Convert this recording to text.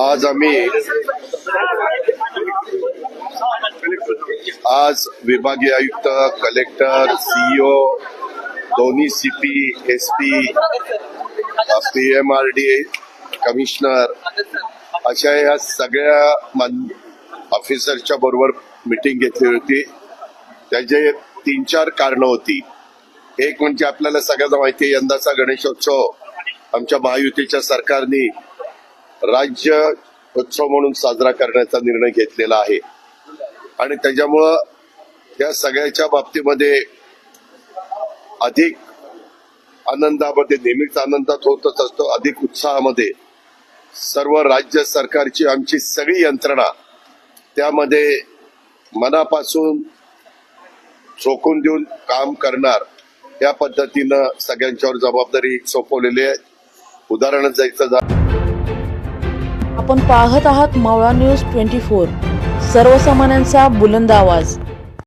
आज आम्ही आज विभागीय आयुक्त कलेक्टर सीईओ दोन्ही CP S P P M R D commissioner अशा या सगळ्या ऑफिसरच्या बरोबर मिटिंग घेतली होती. त्याचे तीन चार कारणं होती. एक म्हणजे आपल्याला सगळ्यांना माहिती आहे यंदाचा गणेशोत्सव. आमच्या महायुतीच्या सरकारने राज्य उत्सव म्हणून साजरा करण्याचा निर्णय घेतलेला आहे. आणि त्याच्यामुळं या सगळ्याच्या बाबतीमध्ये अधिक आनंदामध्ये नेहमीच आनंदात होतच असतो. अधिक उत्साहामध्ये सर्व राज्य सरकारची आमची सगळी यंत्रणा त्यामध्ये मनापासून झोकून देऊन काम करणार या पद्धतीनं सगळ्यांच्यावर जबाबदारी सोपवलेली आहे. उदाहरणच द्यायचं आपण पाहत आहात मावळा न्यूज ट्वेंटी फोर. सर्वसामान्यांचा बुलंद आवाज.